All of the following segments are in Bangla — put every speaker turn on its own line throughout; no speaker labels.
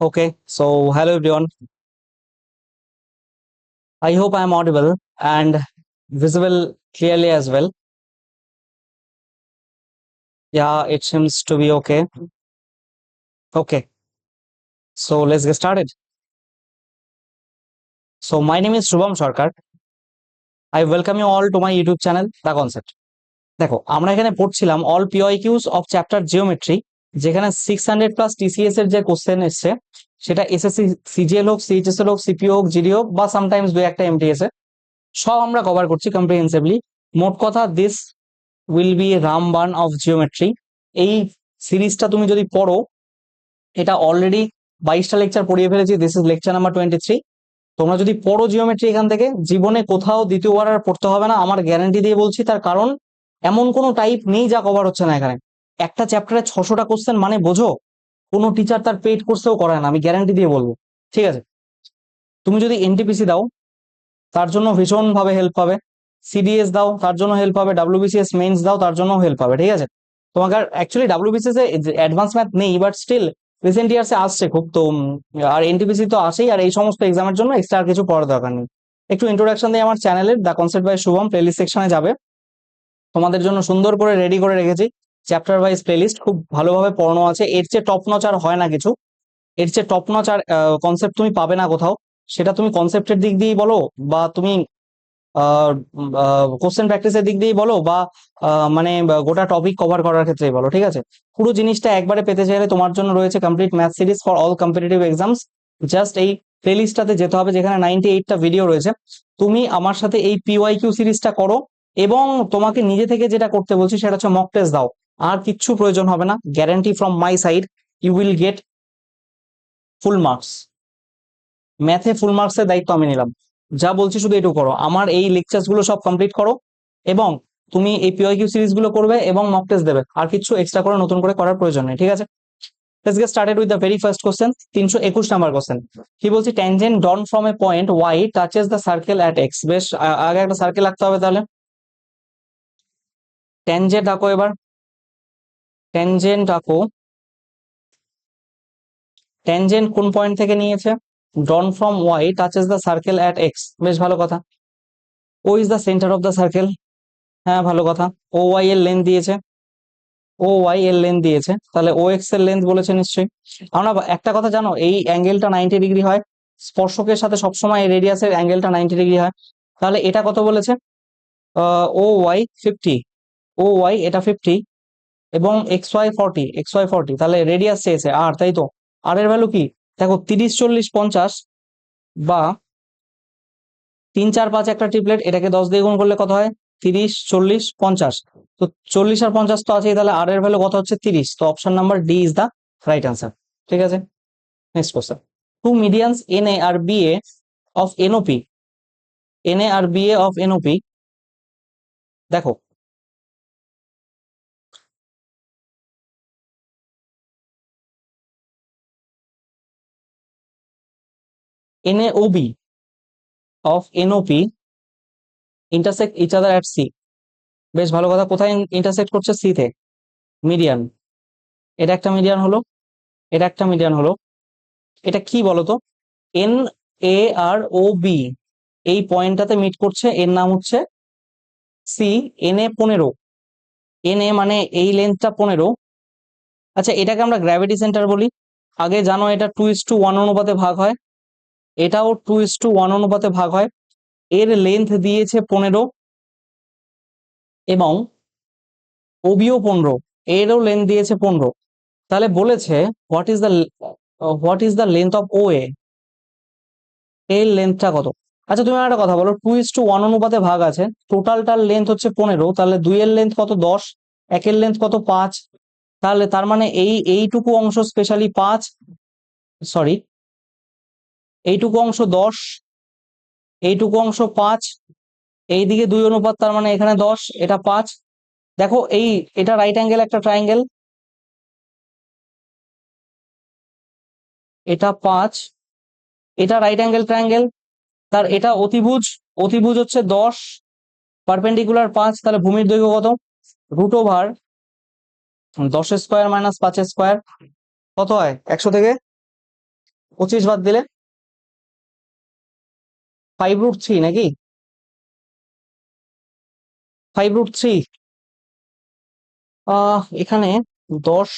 Okay, so hello everyone. I hope I am audible and visible clearly as well. Yeah, it seems to be okay. Okay, so let's get started. So my name is Shubham Sarkar. I welcome you all to my YouTube channel, The Concept. দেখো আমরা এখানে পড়ছিলাম all PYQs of chapter geometry যেখানে সিক্স হান্ড্রেড প্লাস টিসিএস এর যে কোশ্চেন এসছে, সেটা এসএসসি সিজিএল হোক সিএইচএস হোক সিপিও হোক জিডি হোক, বা সামটাইমস দু একটা এমটিএস এ সব আমরা কভার করছি কম্প্রিহেন্সিভলি মোট কথা দিস উইল বি রাম বান অফ জিওমেট্রি এই সিরিজটা তুমি যদি পড়ো, এটা অলরেডি বাইশটা লেকচার পড়িয়ে ফেলেছি this is lecture number twenty three তোমরা যদি পড়ো জিওমেট্রি এখান থেকে, জীবনে কোথাও দ্বিতীয়বার আর পড়তে হবে না, আমার গ্যারান্টি দিয়ে বলছি, তার কারণ এমন কোনো টাইপ নেই যা কভার হচ্ছে না এখানে। একটা চ্যাপ্টারে ছশোটা কোশ্চেন মানে বোঝো, কোনো টিচার তার পেইড কোর্সেও করায় না, আমি গ্যারান্টি দিয়ে বলব, ঠিক আছে? তুমি যদি এনটিপিসি দাও, তার জন্য ভীষণভাবে হেল্প পাবে সিডিএস দাও, তার জন্য হেল্প পাবে ডাব্লিউবিসিএস মেইনস দাও, তার জন্য হেল্প পাবে, ঠিক আছে? তোমাকে অ্যাকচুয়ালি ডাব্লিউবিসিএস এ অ্যাডভান্স ম্যাথ নেই বাট স্টিল রিসেন্ট ইয়ার্সে আসছে খুব, তো আর এনটিপিসি তো আসেই আর এই সমস্ত এক্সামের জন্য এক্সট্রা আর কিছু পড়ার দরকার নেই। একটু ইন্ট্রোডাকশন দিয়ে আমার চ্যানেলের the concept by Shubham playlist সেকশনে যাবে। তোমাদের জন্য সুন্দর করে রেডি করে রেখেছি। চ্যাপ্টার ওয়াইজ প্লেলিস্ট খুব ভালোভাবে পড়ানো আছে। এর চেয়ে টপ নচ আর হয় না কিছু। এর চেয়ে টপ নচ আর কনসেপ্ট তুমি পাবে না কোথাও। সেটা তুমি কনসেপ্টের দিক দিয়েই বলো বা তুমি কোশ্চেন প্র্যাকটিসের দিক দিয়েই বলো বা মানে গোটা টপিক কভার করার ক্ষেত্রেই বলো, ঠিক আছে? পুরো জিনিসটা একবারে পেতে চাইলে তোমার জন্য রয়েছে complete math series for all competitive exams just এই প্লেলিস্টটাতে যেতে হবে যেখানে নাইনটি এইটটা ভিডিও রয়েছে। তুমি আমার সাথে এই পিওয়াই কিউ সিরিজটা করো এবং তোমাকে নিজে থেকে যেটা করতে বলছি সেটা হচ্ছে মক টেস্ট দাও। আর কিচ্ছু প্রয়োজন হবে না। Guarantee from my side you will get full marks ম্যাথে ফুল মার্কসের দায়িত্ব আমি নিলাম। যা বলছি শুধু এটুকু করো। আমার এই লেকচার্সগুলো সব কমপ্লিট করো এবং তুমি এই পিওয়াইকিউ সিরিজগুলো করবে এবং মক টেস্ট দেবে। আর কিছু এক্সট্রা করে, নতুন করে করার প্রয়োজন নেই, ঠিক আছে? Get started with the very first question তিনশো একুশ নাম্বার কোশ্চেন কি বলছি? Tangent drawn from a point Y touches the circle at X বেশ আগে একটা সার্কেল আঁকতে হবে তাহলে। ট্যানজেন্ট আঁকো এবার। ট্যানজেন্ট আঁকো ট্যানজেন্ট কোন পয়েন্ট থেকে নিয়েছে? Drawn from Y touches the circle at X বেশ ভালো কথা। O is the centre of the circle হ্যাঁ ভালো কথা। ও ওয়াই এর লেন্থ দিয়েছে। ও ওয়াই এর লেন্থ দিয়েছে। তাহলে ও এক্সের লেন্থ বলেছে নিশ্চয়ই। আমরা একটা কথা জানো, এই অ্যাঙ্গেলটা নাইনটি ডিগ্রি হয়। স্পর্শকের সাথে সবসময় রেডিয়াসের অ্যাঙ্গেলটা নাইনটি ডিগ্রি হয়। তাহলে এটা কত বলেছে? O Y fifty O Y এটা ফিফটি এবং X Y forty X Y forty তাহলে রেডিয়াস চেয়েছে আর তাই তো? আর এর ভ্যালু কি? দেখো, তিরিশ, চল্লিশ, পঞ্চাশ বা তিন, চার, পাঁচ একটা ট্রিপলেট এটাকে দশ দিয়ে গুণ করলে কত হয়? তিরিশ, চল্লিশ, পঞ্চাশ। তো চল্লিশ আর পঞ্চাশ তো আছেই, তাহলে আর এর ভ্যালু কত হচ্ছে? তিরিশ। তো option number D is the right answer ঠিক আছে? Next question two medians N A R B A of NOP N A R B A of NOP দেখো NaOB of NOP intersect each other at C. বেশ ভালো কথা, কোথায় ইন্টারসেক্ট করছে? সি তে। মিডিয়ান এটা একটা মিডিয়ান হলো, এটা একটা মিডিয়ান হলো। এটা কি বলতো? এন এ আর ও বি এই পয়েন্টটাতে মিট করছে, এর নাম হচ্ছে সি এন এ পনেরো। এন এ মানে এই লেন্থটা পনেরো। আচ্ছা এটাকে আমরা গ্র্যাভিটি সেন্টার বলি। আগে জানো এটা টু ইস টু ওয়ান অনুপাতে ভাগ হয়। এটাও টু ইস টু ওয়ান অনুপাতে ভাগ হয়। এর লেন্থ দিয়েছে পনেরো এবং ওবিও পনেরো, এরও লেন্থ দিয়েছে পনেরো। তাহলে বলেছে what is the what is the length of O এর লেন্থটা কত? আচ্ছা তুমি একটা কথা বলো টু ইস টু ওয়ান অনুপাতে ভাগ আছে টোটালটার লেন্থ হচ্ছে পনেরো, তাহলে দুইয়ের লেন্থ কত? দশ, একের লেন্থ কত? পাঁচ। তাহলে তার মানে এই, এইটুকু অংশ স্পেশালি পাঁচ সরি এইটুকু অংশ দশ, এইটুকু অংশ পাঁচ, এইদিকে দুই অনুপাত তার মানে এখানে দশ, এটা পাঁচ। দেখো এই, এটা রাইট অ্যাঙ্গেল একটা ট্রায়াঙ্গেল এটা পাঁচ, এটা রাইট অ্যাঙ্গেল ট্রায়াঙ্গেল তার এটা অতিভুজ অতিভুজ হচ্ছে দশ পারপেন্ডিকুলার পাঁচ, তাহলে ভূমির দৈর্ঘ্য কত? রুট ওভার দশ স্কোয়ার মাইনাস পাঁচ স্কোয়ার কত হয়? একশো থেকে? পঁচিশ বাদ দিলে? ফাইভ রুট থ্রি নাকি? ফাইভ রুট থ্রি এখানে দশ,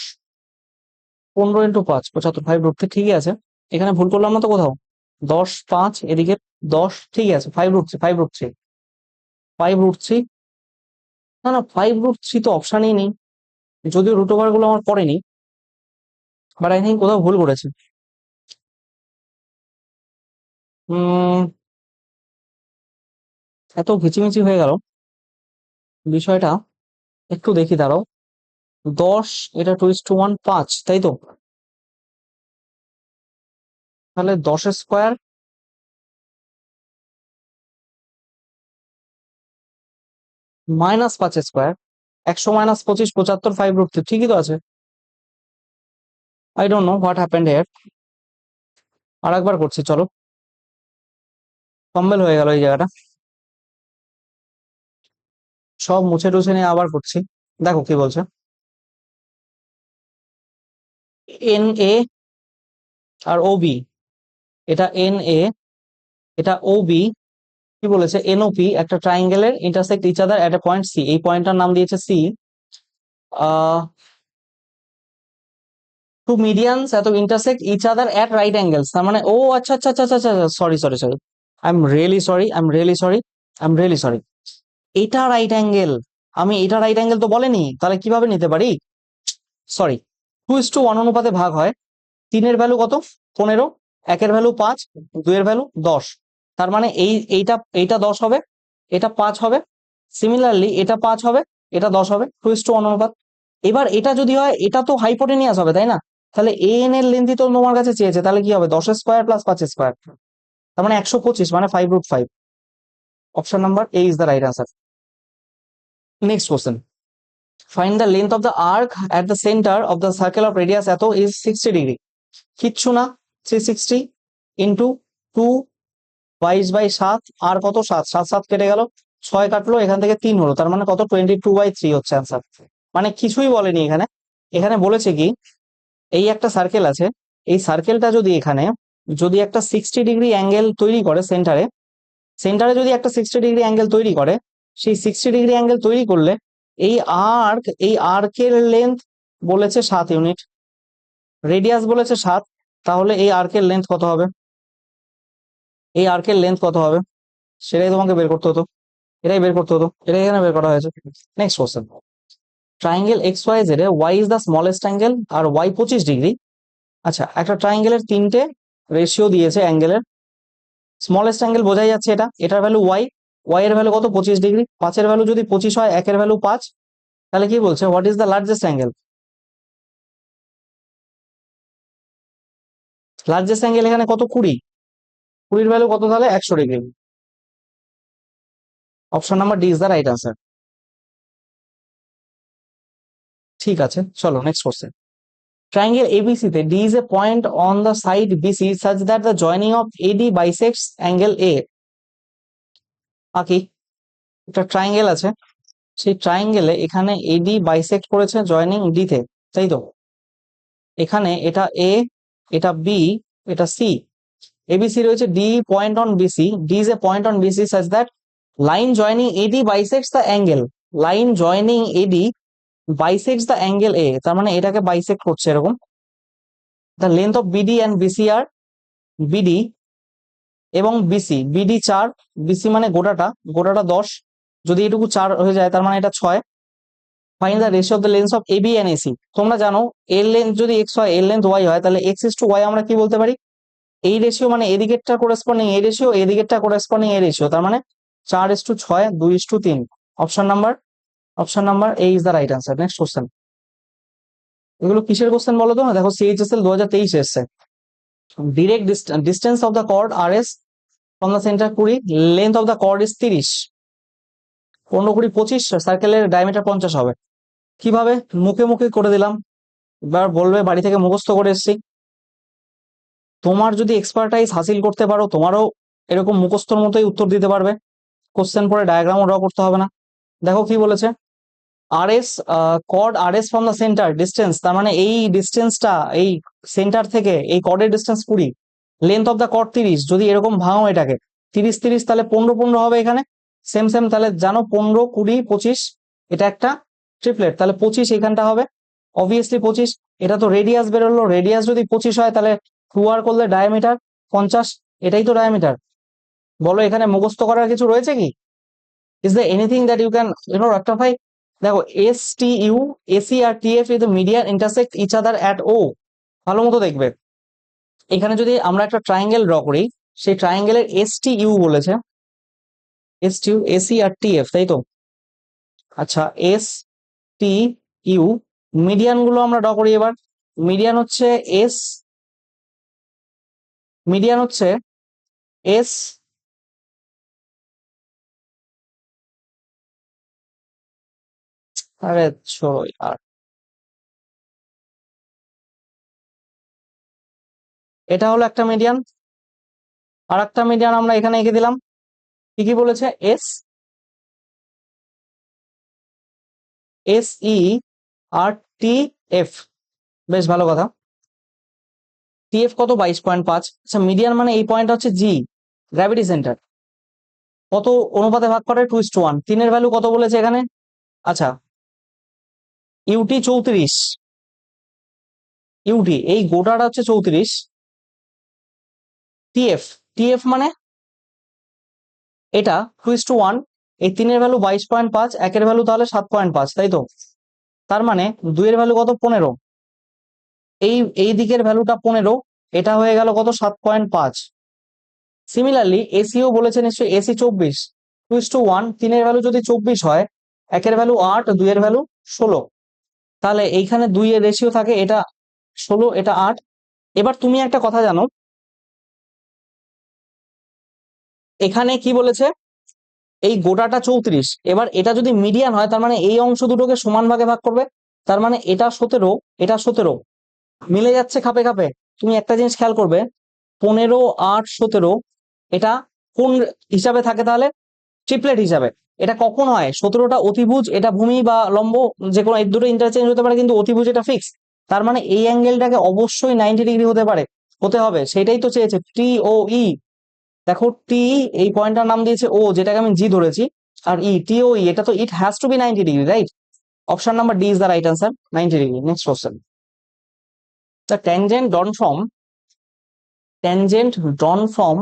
পনেরো ইন্টু পাঁচ, পঁচাত্তর ফাইভ রুট থ্রি ঠিকই আছে। এখানে ভুল করলাম না তো কোথাও? দশ, পাঁচ, এদিকে দশ, ঠিকই আছে। Five root three five root three five root three না না ফাইভ রুট থ্রি তো অপশানই নেই। যদিও রুট ওভারগুলো আমার পড়েনি। বাট আই থিঙ্ক কোথাও ভুল করেছে। উম এত ঘিচিমিচি হয়ে গেল। বিষয়টা একটু দেখি দাঁড়াও। দশ, এটা টু ইস টু ওয়ান পাঁচ, তাই তো? তাহলে দশ স্কোয়ার মাইনাস পাঁচ স্কোয়ার একশো মাইনাস পঁচিশ, পঁচাত্তর ফাইভ রুট ঠিকই তো আছে। I don't know what happened here আর একবার করছি, চলো। কম্বেল হয়ে গেল এই জায়গাটা। সব মুছে টুছে নিয়ে আবার করছি। দেখো কি বলছে। এন এ আর ও বি এটা এন এ এটা ও বি কি বলেছে? এনওপি একটা ট্রাইঙ্গেলের intersect each other at a point C এই পয়েন্টটার নাম দিয়েছে সি টু মিডিয়ানস এত intersect each other at right angles তার মানে ও আচ্ছা আচ্ছা আচ্ছা আচ্ছা sorry sorry sorry I am really sorry I am really sorry I am really sorry এটা রাইট অ্যাঙ্গেল আমি এটা রাইট অ্যাঙ্গেল তো বলেনি, তাহলে কীভাবে নিতে পারি? Sorry two is to one অনুপাতে ভাগ হয়, তিনের ভ্যালু কত? পনেরো, একের ভ্যালু পাঁচ, দুইয়ের ভ্যালু দশ। তার মানে এই, এইটা এইটা দশ হবে, এটা পাঁচ হবে সিমিলারলি এটা পাঁচ হবে, এটা দশ হবে টু ইস টু ওয়ান অনুপাত। এবার এটা যদি হয়, এটা তো হাইপোটেনিয়াস হবে, তাই না? তাহলে এ এন এর লেন্থই তো তোমার কাছে চেয়েছে, তাহলে কি হবে? দশ স্কোয়ার প্লাস পাঁচ স্কোয়ার তার মানে একশো পঁচিশ মানে five root five option number A is the right answer next question find the length of the arc at the centre of the circle of radius এত ইজ সিক্সটি ডিগ্রি কিচ্ছু না থ্রি সিক্সটি ইন্টু টু বাইশ বাই সাত, আর কত সাত? সাত সাত কেটে গেল, ছয় কাটলো, এখান থেকে তিন হলো, তার মানে কত? টোয়েন্টি টু বাই থ্রি হচ্ছে অ্যান্সার মানে কিছুই বলেনি এখানে। এখানে বলেছে কি, এই একটা সার্কেল আছে, এই সার্কেলটা যদি এখানে, যদি একটা সিক্সটি ডিগ্রি অ্যাঙ্গেল তৈরি করে সেন্টারে সেন্টারে যদি একটা সিক্সটি ডিগ্রি অ্যাঙ্গেল তৈরি করে সেই সিক্সটি ডিগ্রি অ্যাঙ্গেল তৈরি করলে এই আর্ক এই আর্কের লেন্থ বলেছে সাত ইউনিট রেডিয়াস বলেছে সাত, তাহলে এই আর্কের লেন্থ কত হবে? এই আর্কের লেন্থ কত হবে? সেটাই তোমাকে বের করতে হতো। এটাই বের করতে হতো। এটাই এখানে বের করা হয়েছে। Next question triangle X Y Z A Y is the smallest angle R Y পঁচিশ ডিগ্রি আচ্ছা একটা ট্রাইঙ্গেলের তিনটে রেশিও দিয়েছে অ্যাঙ্গেলের স্মলেস্ট অ্যাঙ্গেল বোঝাই যাচ্ছে এটা। এটার ভ্যালু ওয়াই ওয়াই এর ভ্যালু কত? পঁচিশ ডিগ্রি পাঁচের ভ্যালু যদি পঁচিশ হয় একের ভ্যালু পাঁচ। তাহলে কি বলছে? What is the largest angle largest angle এখানে কত? কুড়ি। কুড়ির ভ্যালু কত তাহলে? একশো degree option number D is the right answer ঠিক আছে, চলো নেক্সট কোশ্চেন triangle ABC তে D is a point on the side BC such that the joining of AD bisects angle A. আঁকি একটা ট্রাইঙ্গেল আছে। সেই ট্রাইঙ্গেলে এখানে এডি বাইসেক্ট করেছে জয়নিং ডিতে তাই তো? এখানে এটা এ এটা বি এটা সি এ বি সি রয়েছে D point on B C D is a point on B C such that line joining D bisects the angle line joining D bisects the angle A তার মানে এটাকে বাইসেক্ট করছে এরকম। The length of BD and BC R BD এবং বিসি বিডি চার বিসি মানে গোটাটা গোটাটা দশ, যদি এটুকু চার হয়ে যায়, তার মানে এটা ছয়। Find the ratio of the lengths of AB and AC তোমরা জানো, এর লেন্থ যদি এক্স হয়, এর লেন্থ ওয়াই হয়, তাহলে এক্স ইস টু ওয়াই আমরা কি বলতে পারি? এই রেশিও মানে এদিকেরটা করেসপন্ডিং এই রেশিও এদিকেরটা করেসপন্ডিং এই রেশিও তার মানে চার ইস টু ছয়, দুই ইস টু তিন। Option number option number A is the right answer next question এগুলো কিসের কোশ্চেন বলো তো দেখো সিএইচএসএল দু হাজার তেইশ এসছে। Direct distance of the chord R S from the centre কুড়ি length of the chord is তিরিশ। পনেরো কুড়ি পঁচিশ সার্কেলের ডায়ামিটার পঞ্চাশ হবে। কীভাবে? মুখে মুখে করে দিলাম। এবার বলবে বাড়ি থেকে মুখস্থ করে এসছি। তোমার যদি এক্সপার্টাইজ হাসিল করতে পারো, তোমারও এরকম মুখস্থর মতোই উত্তর দিতে পারবে। কোশ্চেন পরে ডায়াগ্রামও ড্র করতে হবে না। দেখো কি বলেছে। R S code R S from the centre distance তার মানে এই ডিস্টেন্সটা এই সেন্টার থেকে, এই কডের ডিস্টেন্স কুড়ি। লেন্থ অফ দ্য কট তিরিশ। যদি এরকম ভাঙো এটাকে। তিরিশ তিরিশ তাহলে পনেরো পনেরো হবে এখানে। সেম সেম তাহলে জানো পনেরো, কুড়ি, পঁচিশ, এটা একটা ট্রিপলেট তাহলে পঁচিশ এখানটা হবে। অবভিয়াসলি পঁচিশ। এটা তো রেডিয়াস বেরোলো। রেডিয়াস যদি পঁচিশ হয় তাহলে টু আর করলে ডায়ামিটার পঞ্চাশ। এটাই তো ডায়ামিটার বলো এখানে মুখস্থ করার কিছু রয়েছে কি? Is the anything that you can you rectify? দেখো S T U AC R T F is median intersect each other at O ভালো মতো দেখবে। এখানে যদি আমরা একটা ট্রায়াঙ্গেল ড্র করি, সেই ট্রায়াঙ্গেলের এস টি ইউ বলেছে। এস টি ইউ এসি আর টি এফ তাই তো? আচ্ছা এস টি ইউ মিডিয়ানগুলো আমরা ড্র করি এবার। মিডিয়ান হচ্ছে এস মিডিয়ান হচ্ছে এস আরে ছয় আর এটা হলো একটা মিডিয়ান আর একটা মিডিয়ান আমরা এখানে এঁকে দিলাম। কি কি বলেছে? এস এস ই আর টি এফ বেশ ভালো কথা। টি এফ কত? বাইশ পয়েন্ট পাঁচ। আচ্ছা মিডিয়ান মানে এই পয়েন্ট হচ্ছে জি গ্র্যাভিটি সেন্টার কত অনুপাতে ভাগ করে? টু ইস্ট ওয়ান তিনের ভ্যালু কত বলেছে এখানে? আচ্ছা ইউটি চৌত্রিশ। ইউটি এই গোটাটা হচ্ছে চৌত্রিশ। টিএফ টিএফ মানে? এটা টু ইস টু ওয়ান এই তিনের ভ্যালু বাইশ পয়েন্ট পাঁচ, একের ভ্যালু তাহলে সাত পয়েন্ট পাঁচ, তাই তো? তার মানে দুইয়ের ভ্যালু কত? পনেরো। এই এই দিকের ভ্যালুটা পনেরো, এটা হয়ে গেল কত? সাত পয়েন্ট পাঁচ। সিমিলারলি এসিও বলেছে নিশ্চয়ই এসি চব্বিশ। টু ইস টু ওয়ান তিনের ভ্যালু যদি চব্বিশ হয়, একের ভ্যালু আট, দুইয়ের ভ্যালু ষোলো। তাহলে এইখানে দুইয়ের রেশিও থাকে, এটা ষোলো, এটা আট। এবার তুমি একটা কথা জানো এখানে কি বলেছে? এই গোটাটা চৌত্রিশ। এবার এটা যদি মিডিয়ান হয়, তার মানে এই অংশ দুটোকে সমান ভাগে ভাগ করবে। তার মানে এটা সতেরো এটা সতেরো। মিলে যাচ্ছে খাপে খাপে। তুমি একটা জিনিস খেয়াল করবে, পনেরো, আট, সতেরো, এটা কোন হিসাবে থাকে তাহলে? ট্রিপলেট হিসাবে। এটা কখন হয়? সতেরোটা অতিভুজ, এটা ভূমি বা লম্ব, যে কোনো, এই দুটো ইন্টারচেঞ্জ হতে পারে, কিন্তু অতিভুজ এটা ফিক্স তার মানে এই অ্যাঙ্গেলটাকে অবশ্যই নাইনটি ডিগ্রি হতে পারে। হতে হবে, সেটাই তো চেয়েছে টি ও ই দেখো টি এই পয়েন্টটার নাম দিয়েছে ও যেটাকে আমি জি ধরেছি, আর ই টি ও ই এটা তো it has to be ninety degree right option number D is the right answer ninety degree next question the tangent drawn from tangent drawn from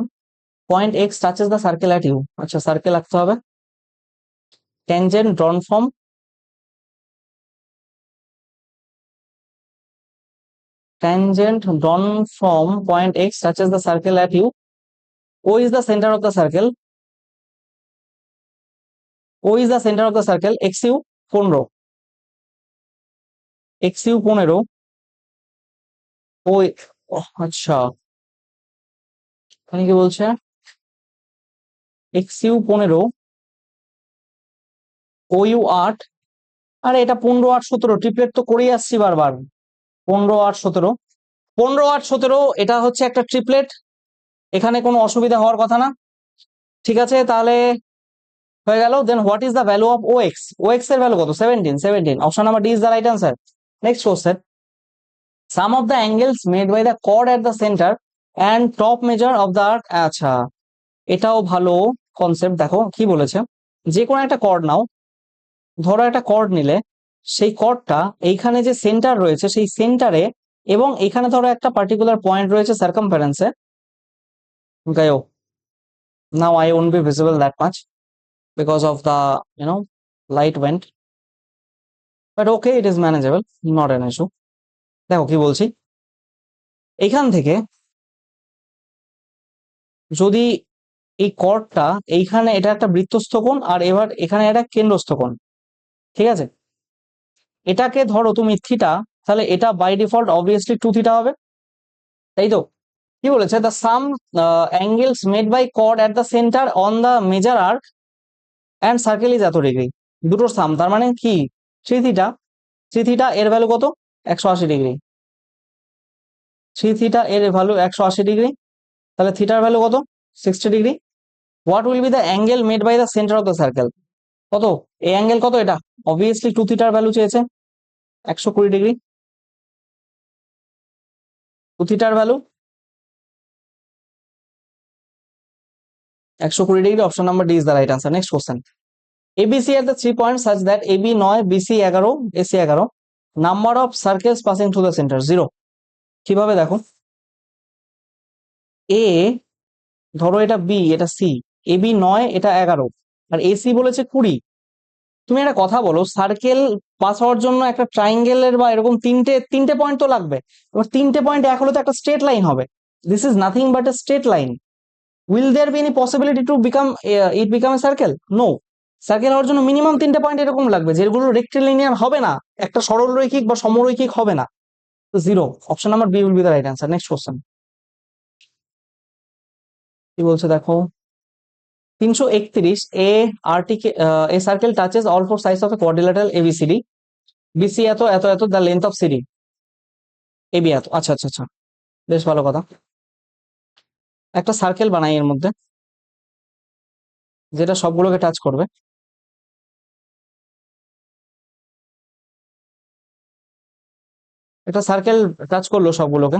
point X touches the circle at U আচ্ছা সার্কেল আঁকতে হবে। Tangent drawn from, tangent drawn from point x touches the circle at u o is the center of the circle. O is the center of the circle xu 15 xu 15 ও ওহ, আচ্ছা। এখানে কি বলছে? এক্স ইউ পনেরো। ও ইউ আট। আরে এটা পনেরো আট সতেরো। ট্রিপলেট তো করেই আসছি বারবার। পনেরো আট সতেরো। পনেরো আট সতেরো এটা হচ্ছে একটা ট্রিপলেট এখানে কোনো অসুবিধা হওয়ার কথা না। ঠিক আছে, তাহলে হয়ে গেল। Then what is the value of O X O এক্সের ভ্যালু কত? Seventeen seventeen option number D is the right answer next question sum of the angles made by the chord at the centre and top measure of the arc আচ্ছা এটাও ভালো কনসেপ্ট দেখো, কি বলেছে? যে কোনো একটা কর্ড নাও। ধরো একটা কর্ড নিলে, সেই কর্ডটা এইখানে যে সেন্টার রয়েছে, সেই সেন্টারে এবং এখানে ধরো একটা পার্টিকুলার পয়েন্ট রয়েছে সার্কামফারেন্সে গায়ো now I won't be visible that much because of the you know light went but okay it is manageable not an issue দেখো কি বলছি। এইখান থেকে যদি এই কর্ডটা এইখানে এটা একটা বৃত্তস্থ কোণ আর এবার এখানে একটা কেন্দ্রস্থ কোণ, ঠিক আছে? এটাকে ধরো তুমি থিটা তাহলে এটা by default obviously two theta হবে, তাই তো? কি বলেছে? The sum angles made by chord at the centre on the measure arc and circle is এত ডিগ্রি দুটোর সাম তার মানে কি? থ্রি থিটা থ্রি থিটা এর ভ্যালু কত? একশো আশি ডিগ্রি। থ্রি থিটা এর ভ্যালু একশো আশি ডিগ্রি। তাহলে থিটার ভ্যালু কত? Sixty degree. What will be the angle made by the centre of the circle কত? এই অ্যাঙ্গেল কত এটা? অবভিয়াসলি টু থিটার ভ্যালু চেয়েছে। একশো কুড়ি ডিগ্রি। টু থিটার ভ্যালু একশো কুড়ি degree option number D is the right answer next question ABC এর the three point such that AB নয় বিসি এগারো এসি এগারো। Number of circles passing through the centre zero কীভাবে দেখো? এ ধরো এটা বি এটা সি এবি নয়, এটা এগারো। আর এসি বলেছে কুড়ি। তুমি একটা কথা বলো সার্কেল পাস হওয়ার জন্য একটা ট্রাইঙ্গেলের বা এরকম তিনটে তিনটে পয়েন্ট তো লাগবে। এবার তিনটে পয়েন্ট এক হলে তো একটা স্ট্রেট লাইন হবে। This is nothing but a straight line will there be any possibility to become it become a circle no circle হওয়ার জন্য মিনিমাম তিনটে পয়েন্ট এরকম লাগবে, যেগুলো রেক্টিলিনিয়ার হবে না, একটা সরল রৈখিক বা সমরৈখিক হবে না। তো zero option number B will be the right answer next question কি বলছে দেখো? তিনশো একত্রিশ a RT a circle touches all four size of a quadrilateral ABCD BC এত এত এত the length of CD AB এত। আচ্ছা আচ্ছা আচ্ছা। বেশ ভালো কথা। একটা সার্কেল বানাই এর মধ্যে, যেটা সবগুলোকে টাচ করবে। একটা সার্কেল টাচ করল সবগুলোকে।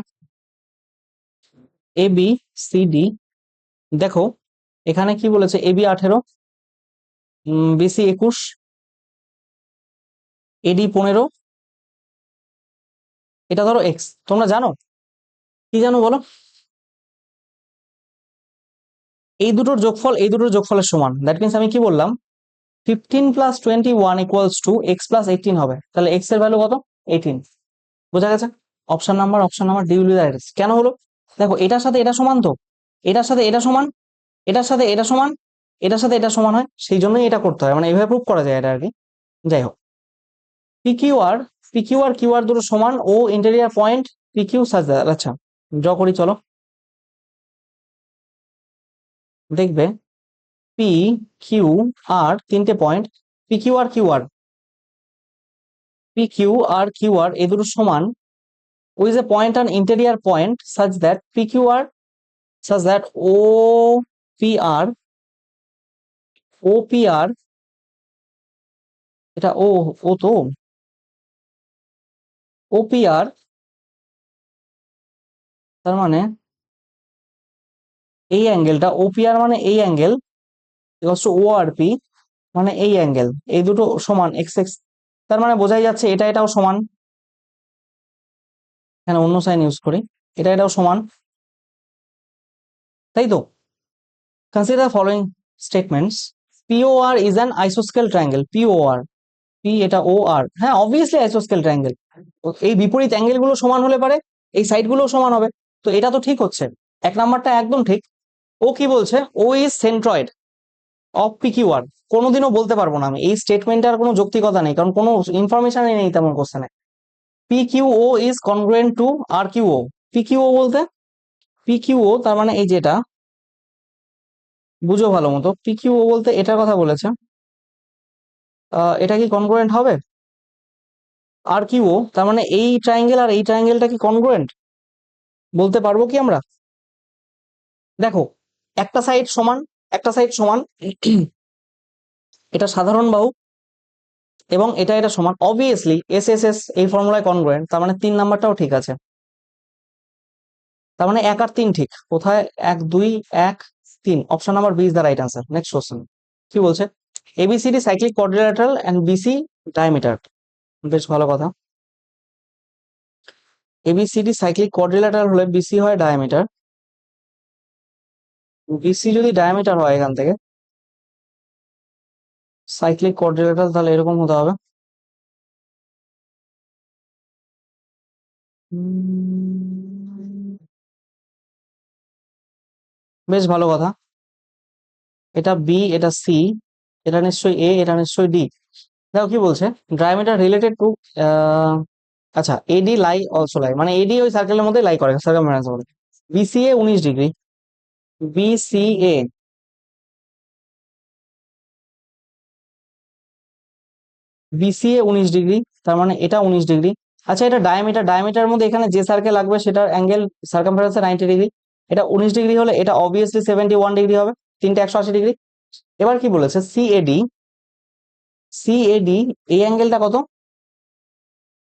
এ বি সি ডি দেখো, এখানে কি বলেছে? এ বি আঠেরো বিসি একুশ এডি পনেরো। এটা ধরো এক্স তোমরা জানো? কি জানো বলো? এই দুটোর যোগফল, এই দুটোর যোগফলের সমান। দ্যাট মিনস আমি কি বললাম? Fifteen plus twenty one equals to X plus eighteen হবে। তাহলে এক্সের ভ্যালু কত? এইটিন বোঝা গেছে? Option number option number D will কেন হলো? দেখো, এটার সাথে এটা সমান তো। এটার সাথে এটা সমান, এটার সাথে এটা সমান, এটার সাথে এটা সমান হয়, সেই জন্যই এটা করতে হয়। মানে এইভাবে প্রুভ করা যায় এটা আর কি। যাই হোক। পিকিউআর পিকিউআর কিউআর দুটো সমান ও ইন্টেরিয়ার পয়েন্ট পিকিউ সাজদার আচ্ছা ড্র করি, চলো। দেখবে পি কিউ আর তিনটে point P Q R Q R P Q R Q R এ দুটো সমান। With a point and interior point such that P Q R such that O P R O P R এটা ও ও তো? ও পি আর তার মানে এই অ্যাঙ্গেলটা ওপিআর মানে এই অ্যাঙ্গেল ORP মানে এই অ্যাঙ্গেল এই দুটো সমান এক্স এক্স তার মানে বোঝাই যাচ্ছে এটা এটাও সমান। এখানে অন্য সাইন ইউজ করি, এটা এটাও সমান। তাই তো? Consider following statements POR is an আইসোস্কেল triangle POR P এটা ও আর হ্যাঁ অবভিয়াসলি আইসোস্কেল ট্রায়াঙ্গেল এই বিপরীত অ্যাঙ্গেলগুলো সমান হলে পারে, এই সাইডগুলো সমান হবে। তো এটা তো ঠিক হচ্ছে, এক নাম্বারটা একদম ঠিক। ও কি বলছে? O is centroid of P Q R কোনোদিনও বলতে পারব না আমি। এই স্টেটমেন্টের কোনো যৌক্তিকতা নেই, কারণ কোনো ইনফরমেশনই নেই তেমন কোশ্চেনে PQO is congruent to RQO PQO বলতে? PQO তার মানে এই যেটা। বুঝো ভালো মতো। PQO বলতে এটার কথা বলেছে। এটা কি কনগ্রুয়েন্ট হবে? RQO তার মানে এই ট্রায়াঙ্গেল আর এই ট্রায়াঙ্গেলটা কি কনগ্রুয়েন্ট বলতে পারব কি আমরা? দেখো একটা সাইড সমান, একটা সাইড সমান। এটা সাধারণ বাহু এবং এটা এটা সমান। অবভিয়াসলি এস এস এস এই ফর্মুলায় কনগ্রুয়েন্ট তার মানে তিন নাম্বারটাও ঠিক আছে। তার মানে এক আর তিন ঠিক। কোথায়? এক, দুই, এক, তিন। Option number B is the right answer next question কি বলছে? ABCD cyclic quadrilateral and BC diameter বেশ ভালো কথা। এবিসিডি সাইক্লিক কোয়াড্রিল্যাটারাল হলে বিসি হয় ডায়ামিটার বিসি যদি ডায়ামিটার হয় এখান থেকে সাইক্লিক কোয়াড্রিল্যাটারাল তাহলে এরকম হতে হবে। বেশ ভালো কথা। এটা বি এটা সি এটা নিশ্চয়ই এ এটা নিশ্চয়ই ডি দেখো কি বলছে? ডায়ামিটার রিলেটেড টু আচ্ছা এডি লাই অলসো লাই মানে এডি ওই সার্কেলের মধ্যে লাই করে বলে বিসিএ উনিশ ডিগ্রি বিসিএ বিসিএ উনিশ ডিগ্রি, তার মানে এটা উনিশ ডিগ্রি। আচ্ছা এটা ডায়ামিটার ডায়ামিটার মধ্যে এখানে যে সার্কেল লাগবে সেটার অ্যাঙ্গেল সার্কামফারেন্স নাইনটি ডিগ্রি। এটা উনিশ ডিগ্রি হলে এটা অবভিয়াসলি সেভেন্টি ওয়ান ডিগ্রি হবে, তিনটে একশো আশি ডিগ্রি। এবার কি বলেছে? সিএডি সিএডি এই অ্যাঙ্গেলটা কত?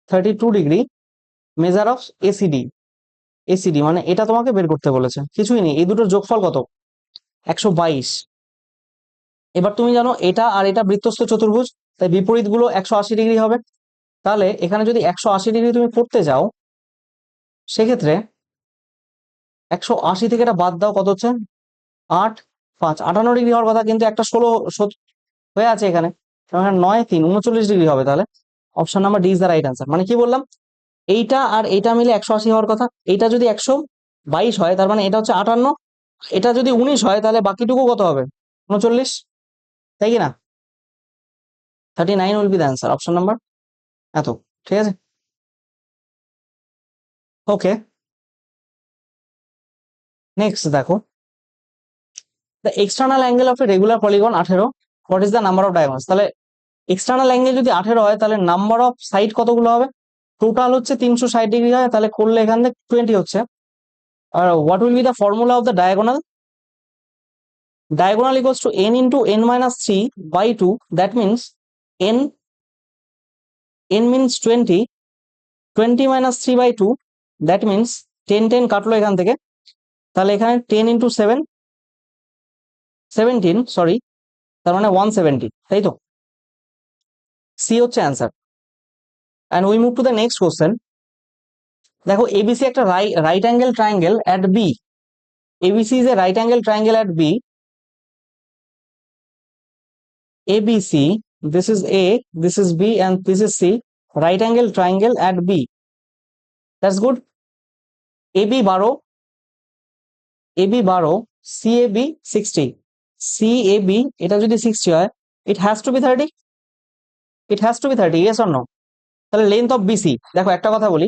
Thirty two degree measure of ACD ACD মানে এটা তোমাকে বের করতে বলেছে। কিছুই নেই, এই দুটোর যোগফল কত? একশো বাইশ। এবার তুমি জানো, এটা আর এটা বৃত্তস্থ চতুর্ভুজ, তাই বিপরীতগুলো একশো আশি ডিগ্রি হবে। তাহলে এখানে যদি একশো আশি ডিগ্রি তুমি পড়তে যাও, সেক্ষেত্রে একশো আশি থেকে এটা বাদ দাও, কত হচ্ছে? আট, পাঁচ। আটান্ন ডিগ্রি হওয়ার কথা কিন্তু একটা ষোলো হয়ে আছে এখানে। মানে নয়, তিন, উনচল্লিশ ডিগ্রি হবে তাহলে। Option number D is the right answer মানে কি বললাম? এইটা আর এইটা মিলে একশো আশি হওয়ার কথা। এইটা যদি একশো বাইশ হয়, তার মানে এটা হচ্ছে আটান্ন। এটা যদি উনিশ হয়, তাহলে বাকিটুকু কত হবে? উনচল্লিশ। তাই কি না? Thirty nine will be the answer option number এত, ঠিক আছে? ওকে নেক্সট দেখো। The external angle of a regular polygon আঠেরো। What is the number of diagonals তাহলে এক্সটার্নাল অ্যাঙ্গেল যদি আঠেরো হয়, তাহলে নাম্বার অফ সাইড কতগুলো হবে? টোটাল হচ্ছে তিনশো ষাট ডিগ্রি হয়, তাহলে করলে এখান থেকে টোয়েন্টি হচ্ছে। আর what will be the formula of the diagonal diagonal equals to n into n minus 3 by 2 that means n n means 20 20 minus 3 by 2 that means 10 10 কাটলো এখান থেকে। তাহলে এখানে 10 into 7 17 সরি তার মানে 170 তাই তো? সি হচ্ছে answer And we move to the next question দেখো এবিসি একটা right angle triangle at B ABC is a right angle triangle at B ABC, this is A, this is B, and this is C. Right angle triangle at B. That's good. AB বারো AB বারো CAB 60 CAB এটা যদি 60 হয় it has to be 30 it has to be 30 yes or no তাহলে লেন্থ অফ BC, দেখো একটা কথা বলি।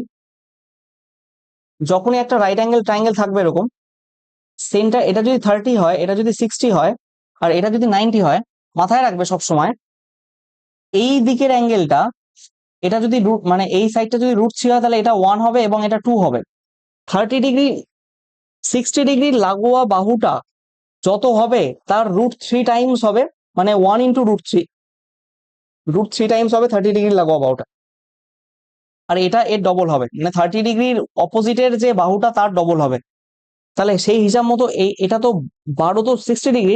যখনই একটা রাইট অ্যাঙ্গেল ট্রায়াঙ্গেল থাকবে এরকম সেন্টার এটা যদি 30 হয়, এটা যদি 60 হয়, আর এটা যদি 90 হয়, মাথায় রাখবে সব সময় এই দিকের অ্যাঙ্গেলটা এটা যদি রুট মানে এই সাইডটা যদি রুট থ্রি হয়, তাহলে এটা ওয়ান হবে এবং এটা টু হবে। থার্টি ডিগ্রি সিক্সটি ডিগ্রি লাগোয়া বাহুটা যত হবে, তার রুট থ্রি টাইমস হবে মানে one into root three root three times হবে থার্টি ডিগ্রি লাগোয়া বাহুটা। আর এটা এর ডবল হবে। মানে থার্টি ডিগ্রির অপোজিটের যে বাহুটা, তার ডবল হবে। তাহলে সেই হিসাব মতো এই, এটা তো বারো তো সিক্সটি ডিগ্রি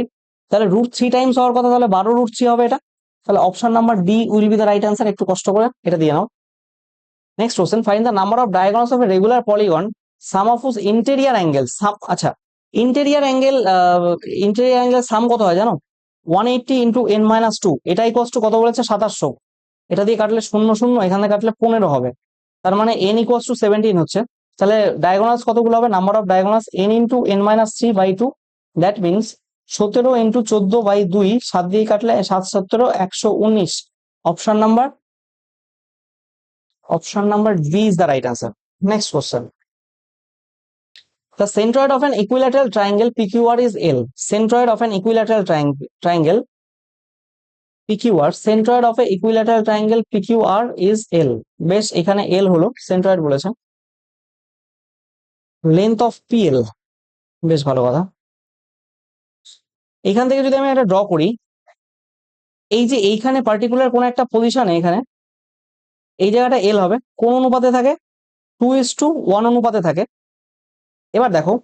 তাহলে রুট থ্রি টাইমস হওয়ার কথা, তাহলে বারো রুট থ্রি হবে এটা। তাহলে option number D will be the right answer একটু কষ্ট করে এটা দিয়ে নাও। Next question find the number of diagonals of a regular polygon sum of whose interior angle sum আচ্ছা interior angle interior angle sum কত হয় জানো? One eighty into n minus two এটাই কষ্ট কত বলেছে? সাতাশশো। এটা দিয়ে কাটলে শূন্য শূন্য, এখানে কাটলে পনেরো হবে। তার মানে এন ইকোয়াস টু সেভেন্টিন হচ্ছে। তাহলে ডায়াগোনালস কতগুলো হবে? Number of diagonals n into n minus three by two that means সতেরো ইন্টু চোদ্দ বাই দুই, সাত দিয়ে কাটলে সাত সতেরো, একশো উনিশ। Option number option number B is the right answer next question The centroid of an equilateral triangle PQR is L. Centroid of an equilateral triang- triangle PQR. Centroid of a equilateral triangle PQR is L. বেশ, এখানে L হলো, centroid বলেছে। লেন্থ অফ PL বেশ ভালো কথা। এখান থেকে যদি আমি একটা ড্র করি, এই যে এইখানে পার্টিকুলার কোন একটা পজিশনে এখানে, এই জায়গাটা এল হবে, কোন অনুপাতে থাকে? টু ইস টু ওয়ান অনুপাতে থাকে। এবার দেখো,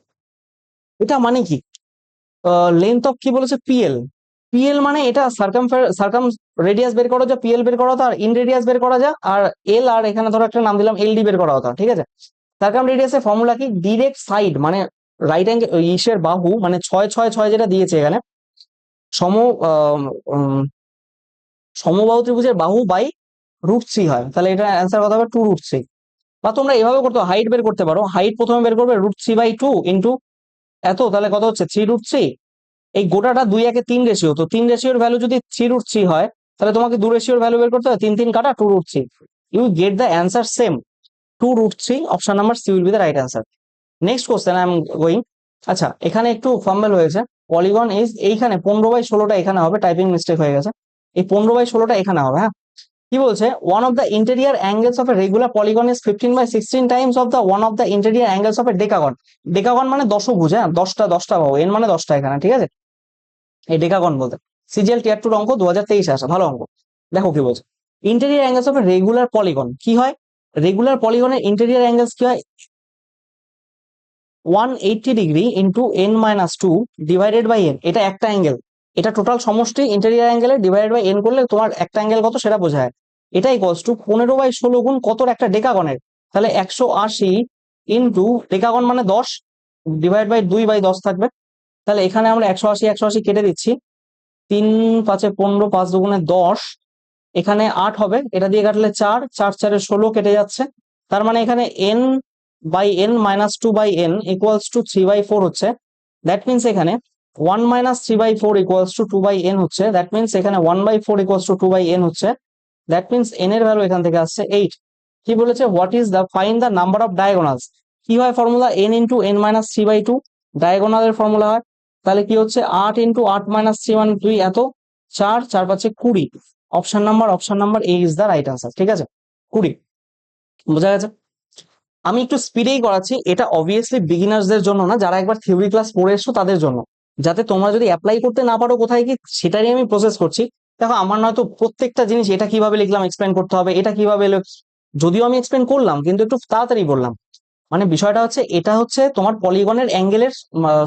এটা মানে কি? লেন্থ অফ কি বলেছে? পিএল পিএল মানে এটা সার্কাম সার্কাম রেডিয়াস বের করা যায় পিএল বের করা হতো আর ইন রেডিয়াস বের করা যায় আর এল আর এখানে ধরো একটা নাম দিলাম এলডি বের করা হতো ঠিক আছে? সার্কাম রেডিয়াস রেডিয়াসের ফর্মুলা কি? ডিরেক্ট সাইড মানে রাইট অ্যাঙ্গেল ইসের বাহু মানে ছয় ছয় ছয় যেটা দিয়েছে এখানে, সম সমবাহু ত্রিভুজের বাহু বাই রুট থ্রি হয়। তাহলে এটা অ্যান্সার কত হবে টু রুট থ্রি বা তোমরা এভাবে করতে হাইট বের করতে পারো হাইট প্রথমে বের করবে root three by two into এত, তাহলে কত হচ্ছে? থ্রি রুট থ্রি এই গোটাটা দুই একে তিন রেশিও তো তিন রেশিওর ভ্যালু যদি থ্রি রুট থ্রি হয়, তাহলে তোমাকে দু রেশিওর ভ্যালু বের করতে হবে। তিন তিন কাটা two root three you get the answer same two root three option number C will be the right answer next question I am going আচ্ছা এখানে একটু ফাম্বেল হয়েছে। পলিগন ইজ এইখানে, পনেরো বাই ষোলোটা এখানে হবে টাইপিং মিস্টেক হয়ে গেছে। এই পনেরো বাই ষোলোটা এখানে হবে হ্যাঁ? কি বলছে? One of the interior angles of a regular polygon is fifteen by sixteen times of the one of the interior angles of a decagon decagon মানে দশভুজ হ্যাঁ? দশটা দশটা পাবো। এন মানে দশটা এখানে, ঠিক আছে? এই ডেকাগন বলতে। সিজিএল টিয়ার টুর অঙ্ক দু হাজার তেইশে আসা, ভালো অঙ্ক। দেখো কি বলছে। Interior angles of regular polygon কি হয়? রেগুলার পলিগনের ইন্টেরিয়ার অ্যাঙ্গেলস কি হয়? One eighty degree into n minus two divided by n এটা একটা অ্যাঙ্গেল এটা টোটাল সমষ্টি ইন্টেরিয়ার অ্যাঙ্গেলে ডিভাইডেড বাই এন করলে তোমার একটা অ্যাঙ্গেল কত সেটা বোঝা বোঝায়। এটাই কস টু পনেরো বাই ষোলো গুণ কতর একটা ডেকাগনের। তাহলে একশো আশি ইন্টু ডেকাগন মানে দশ ডিভাইড বাই দুই বাই দশ থাকবে। তাহলে এখানে আমরা একশো আশি একশো আশি কেটে দিচ্ছি। তিন পাঁচে পনেরো, পাঁচ দুগুণে দশ। এখানে আট হবে, এটা দিয়ে কাটলে চার চার চারে ষোলো কেটে যাচ্ছে। তার মানে এখানে n by n minus two by n equals to three by four হচ্ছে। দ্যাট মিনস এখানে one minus three by four equals to two by n হচ্ছে। দ্যাট মিনস এখানে one by four equals to two by n হচ্ছে। দ্যাট মিনস এন এর ভ্যালু এখান থেকে আসছে এইট কি বলেছে? What is the find the number of diagonals কি হয় formula n into n minus three by two ডায়াগোনালের formula হয়। তাহলে কি হচ্ছে আট ইন্টু আট মাইনাস থ্রি মানে দুই এত চার চার পাঁচে কুড়ি। Option number option number A is the right answer ঠিক আছে? কুড়ি। বোঝা গেছে? আমি একটু স্পিডেই করাচ্ছি, এটা অবভিয়াসলি বিগিনার্সদের জন্য না, যারা একবার থিওরি ক্লাস পড়ে এসছো তাদের জন্য। যাতে তোমরা যদি অ্যাপ্লাই করতে না পারো কোথায় কি, সেটারই আমি প্রসেস করছি। দেখো, আমার নয়তো প্রত্যেকটা জিনিস এটা কীভাবে লিখলাম এক্সপ্লেন করতে হবে, এটা কীভাবে যদিও আমি এক্সপ্লেন করলাম, কিন্তু একটু তাড়াতাড়ি বললাম। মানে বিষয়টা হচ্ছে, এটা হচ্ছে তোমার পলিগনের অ্যাঙ্গেলের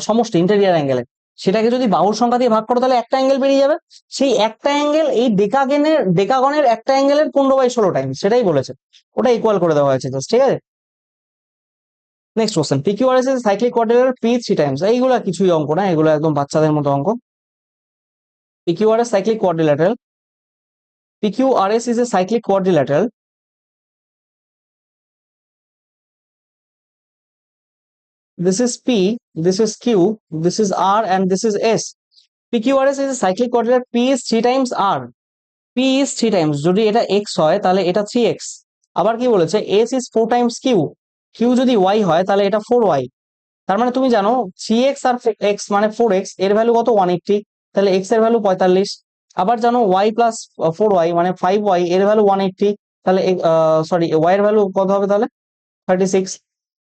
সমষ্টি ইন্টেরিয়ার অ্যাঙ্গেলের সেটাকে যদি বাহুর সংখ্যা দিয়ে ভাগ করো, তাহলে একটা অ্যাঙ্গেল বেরিয়ে যাবে। সেই একটা অ্যাঙ্গেল এই ডেকাগেনের, ডেকাগনের একটা অ্যাঙ্গেলের পনেরো বাই ষোলো টাইম সেটাই বলেছে। ওটা ইকুয়াল করে দেওয়া হয়েছে জাস্ট ঠিক আছে? Next question PQRS is cyclic quadrilateral P three times এইগুলো কিছুই অঙ্ক না, এগুলো একদম বাচ্চাদের মতো অঙ্ক। PQRS cyclic quadrilateral PQRS is a cyclic quadrilateral this is P, this is Q, this is R, and this is S. PQRS is a cyclic quadrilateral. P is 3 times R. P is 3 times. যদি এটা X হয় তাহলে এটা 3X. আবার কি বলেছে S is 4 times Q. Q যদি Y হয় তাহলে এটা 4Y. তার মানে তুমি জানো 3X আর X মানে 4X এর ভ্যালু কত 180 তাহলে X এর ভ্যালু 45 আবার জানো Y প্লাস 4Y মানে 5Y এর ভ্যালু 180 তাহলে সরি Y এর ভ্যালু কত হবে তাহলে 36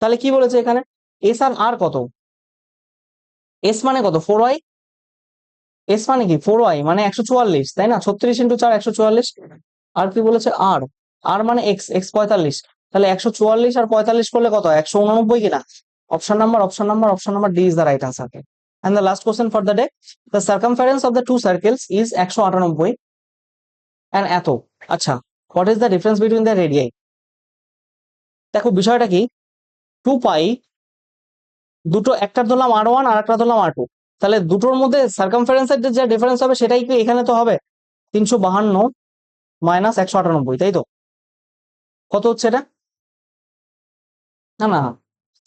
তাহলে কি বলেছে এখানে এস আর আর কত? এস মানে কত? ফোর ওয়াই এস মানে কি? ফোর ওয়াই মানে একশো চুয়াল্লিশ, তাই না? ছত্রিশ ইন্টু চার, একশো চুয়াল্লিশ। আর কি বলেছে? আর আর মানে এক্স এক্স পঁয়তাল্লিশ। তাহলে একশো চুয়াল্লিশ আর পঁয়তাল্লিশ করলে কত? একশো উননব্বই কিনা? Option number option number option number D is the right answer the last question for the day the circumference of the two circles is একশো আটানব্বই। অ্যান্ড এত। আচ্ছা what is the difference between the radii দেখো, বিষয়টা কি? টু পাই দুটো, একটা ধরলাম আর ওয়ান আর একটা ধরলাম আর টু তাহলে দুটোর মধ্যে সার্কামফারেন্সের যে ডিফারেন্স হবে সেটাই কি এখানে তো হবে? তিনশো বাহান্ন মাইনাস একশো আটানব্বই, তাই তো? কত হচ্ছে এটা? না না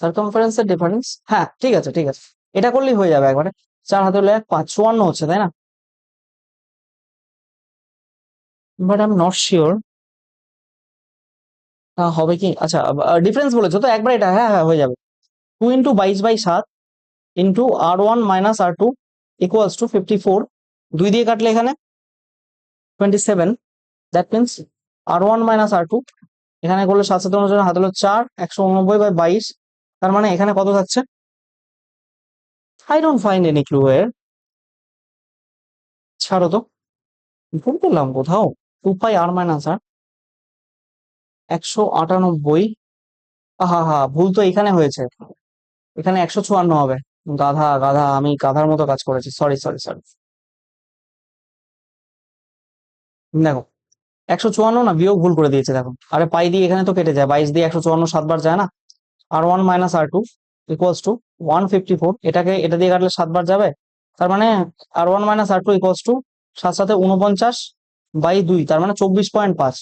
সার্কামফারেন্সের ডিফারেন্স হ্যাঁ ঠিক আছে ঠিক আছে। এটা করলেই হয়ে যাবে একবারে। চার হাতে হলে পাঁচ, চুয়ান্ন হচ্ছে, তাই না? But I am not sure হবে কি? আচ্ছা ডিফারেন্স বলেছ তো? একবার এটা হ্যাঁ হ্যাঁ হয়ে যাবে। টু ইন্টু বাইশ বাই সাত into r one minus r two equals to fifty four দুই দিয়ে কাটলে এখানে twenty seven that means r one minus r two এখানে করলে সাত সাত অনুযায়ী হাত হলো চার, একশো উননব্বই বাই বাইশ তার মানে এখানে কত থাকছে? I don't find any clue এর ছাড়ো তো। ভুল করলাম কোথাও। টু পাই আর মাইনাস আর একশো আটানব্বই। হা হা ভুল তো এখানে হয়েছে। এখানে একশো চুয়ান্ন হবে। গাধা গাধা, আমি গাধার মতো কাজ করেছি। সরি সরি সরি দেখো, একশো চুয়ান্ন না বিয়োগ ভুল করে দিয়েছে, দেখো। আরে পাই দিয়ে এখানে তো কেটে যায়। বাইশ দিয়ে একশো চুয়ান্ন সাতবার যায় না? R one minus r two equals to one fifty four এটাকে, এটা দিয়ে কাটলে সাতবার যাবে? তার মানে r one minus r two equals to সাত সাথে উনপঞ্চাশ বাই দুই, তার মানে চব্বিশ পয়েন্ট পাঁচ।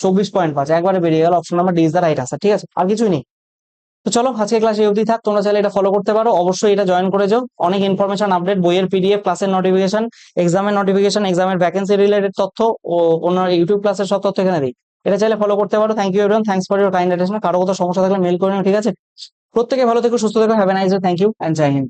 চব্বিশ পয়েন্ট পাঁচ। একবারে বেরিয়ে গেল। Option number D is the right answer ঠিক আছে? আর কিছুই নেই। তো চলো আজকে ক্লাস এই অবধি থাক। তোমরা চাইলে এটা ফলো করতে পারো। অবশ্যই এটা জয়েন করে যাও। অনেক ইনফরমেশন আপডেট বইয়ের পিডিএফ ক্লাসের নোটিফিকেশন এক্সামের নোটিফিকেশন এক্সামের ভ্যাকেন্সি রিলেটেড তথ্য ও অন্য ইউটিউব ক্লাসের সব তথ্য এখানে দিই। এটা চাইলে ফলো করতে পারো। Thank you everyone thanks for your kind attention কারও কোথাও সমস্যা থাকলে মেল করে নিও, ঠিক আছে? প্রত্যেকে ভালো থেকো, সুস্থ থেকো have a nice day thank you and Jai Hind